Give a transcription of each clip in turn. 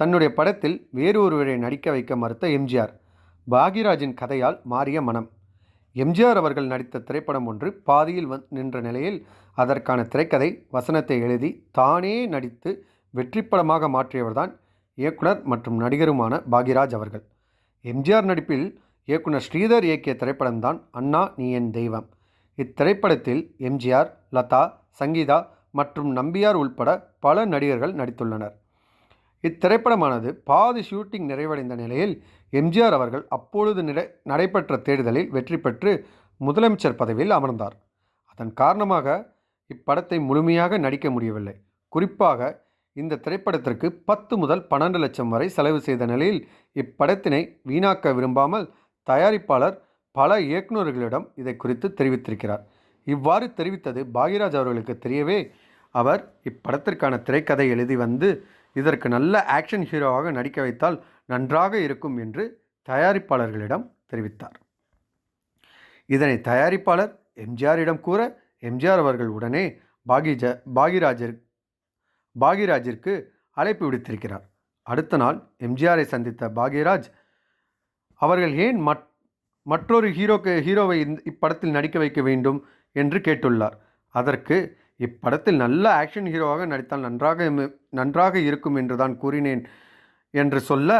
தன்னுடைய படத்தில் வேறு ஒருவரை நடிக்க வைக்க மறுத்த எம்ஜிஆர். பாகிராஜின் கதையால் மாறிய மனம். எம்ஜிஆர் அவர்கள் நடித்த திரைப்படம் ஒன்று பாதியில் வந் நின்ற நிலையில் அதற்கான திரைக்கதை வசனத்தை எழுதி தானே நடித்து வெற்றிப்படமாக மாற்றியவர்தான் இயக்குனர் மற்றும் நடிகருமான பாகிராஜ் அவர்கள். எம்ஜிஆர் நடிப்பில் இயக்குனர் ஸ்ரீதர் இயக்கிய திரைப்படம்தான் அண்ணா நீ என் தெய்வம். இத்திரைப்படத்தில் எம்ஜிஆர் லதா சங்கீதா மற்றும் நம்பியார் உள்பட பல நடிகர்கள் நடித்துள்ளனர். இத்திரைப்படமானது பாதி ஷூட்டிங் நிறைவடைந்த நிலையில் எம்ஜிஆர் அவர்கள் அப்பொழுது நிட நடைபெற்ற தேடுதலில் வெற்றி பெற்று முதலமைச்சர் பதவியில் அமர்ந்தார். அதன் காரணமாக இப்படத்தை முழுமையாக நடிக்க முடியவில்லை. குறிப்பாக இந்த திரைப்படத்திற்கு பத்து முதல் பன்னெண்டு லட்சம் வரை செலவு செய்த நிலையில் இப்படத்தினை வீணாக்க விரும்பாமல் தயாரிப்பாளர் பல இயக்குநர்களிடம் இதை குறித்து தெரிவித்திருக்கிறார். இவ்வாறு தெரிவித்தது பாக்யராஜ் அவர்களுக்கு தெரியவே அவர் இப்படத்திற்கான திரைக்கதை எழுதி வந்து இதற்கு நல்ல ஆக்ஷன் ஹீரோவாக நடிக்க வைத்தால் நன்றாக இருக்கும் என்று தயாரிப்பாளர்களிடம் தெரிவித்தார். இதனை தயாரிப்பாளர் எம்ஜிஆரிடம் கூற எம்ஜிஆர் அவர்கள் உடனே பாகிஜ பாகிராஜர் பாகிராஜிற்கு அழைப்பு விடுத்திருக்கிறார். அடுத்த நாள் எம்ஜிஆரை சந்தித்த பாகிராஜ் அவர்கள் ஏன் மற் மற்றொரு ஹீரோக்கு ஹீரோவை இந்த- இப்படத்தில் நடிக்க வைக்க வேண்டும்? என்று கேட்டுள்ளார். அதற்கு இப்படத்தில் நல்ல ஆக்ஷன் ஹீரோவாக நடித்தால் நன்றாக நன்றாக இருக்கும் என்று தான் கூறினேன் என்று சொல்ல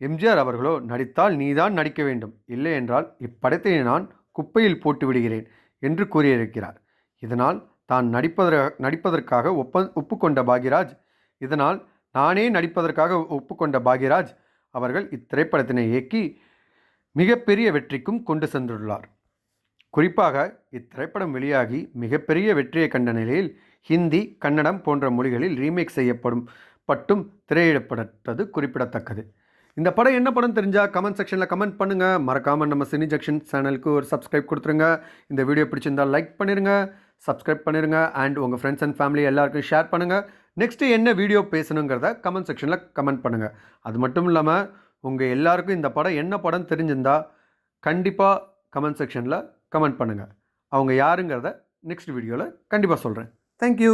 எம்ஜிஆர் அவர்களோ நடித்தால் நீதான் நடிக்க வேண்டும். இல்லை என்றால் இப்படத்தை நான் குப்பையில் போட்டு விடுகிறேன் என்று கூறியிருக்கிறார். இதனால் தான் நடிப்பதற்காக நடிப்பதற்காக ஒப்ப ஒப்புக்கொண்ட பாக்யராஜ் இதனால் நானே நடிப்பதற்காக ஒப்புக்கொண்ட பாக்யராஜ் அவர்கள் இத்திரைப்படத்தினை இயக்கி மிகப்பெரிய வெற்றிக்கும் கொண்டு சென்றுள்ளார். குறிப்பாக இத்திரைப்படம் வெளியாகி மிகப்பெரிய வெற்றியை கண்ட நிலையில் ஹிந்தி கன்னடம் போன்ற மொழிகளில் ரீமேக் செய்யப்படும் பட்டும் திரையிடப்பட்டது குறிப்பிடத்தக்கது. இந்த படம் என்ன படம் தெரிஞ்சால் கமெண்ட் செக்ஷனில் கமெண்ட் பண்ணுங்கள் மறக்காமல் நம்ம சினி ஜங்ஷன் சேனலுக்கு ஒரு சப்ஸ்கிரைப் கொடுத்துருங்க. இந்த வீடியோ பிடிச்சிருந்தால் லைக் பண்ணிடுங்க சப்ஸ்கிரைப் பண்ணிடுங்க அண்ட் உங்கள் ஃப்ரெண்ட்ஸ் அண்ட் ஃபேமிலி எல்லாருக்கும் ஷேர் பண்ணுங்கள் நெக்ஸ்ட்டு என்ன வீடியோ பேசணுங்கிறத கமெண்ட் செக்ஷனில் கமெண்ட் பண்ணுங்கள் அது மட்டும் இல்லாமல் உங்கள் எல்லாருக்கும் இந்த படம் என்ன படம் தெரிஞ்சிருந்தால் கண்டிப்பாக கமெண்ட் செக்ஷனில் கமெண்ட் பண்ணுங்கள் அவங்க யாருங்கிறத நெக்ஸ்ட் வீடியோவில் கண்டிப்பாக சொல்கிறேன் தேங்க்யூ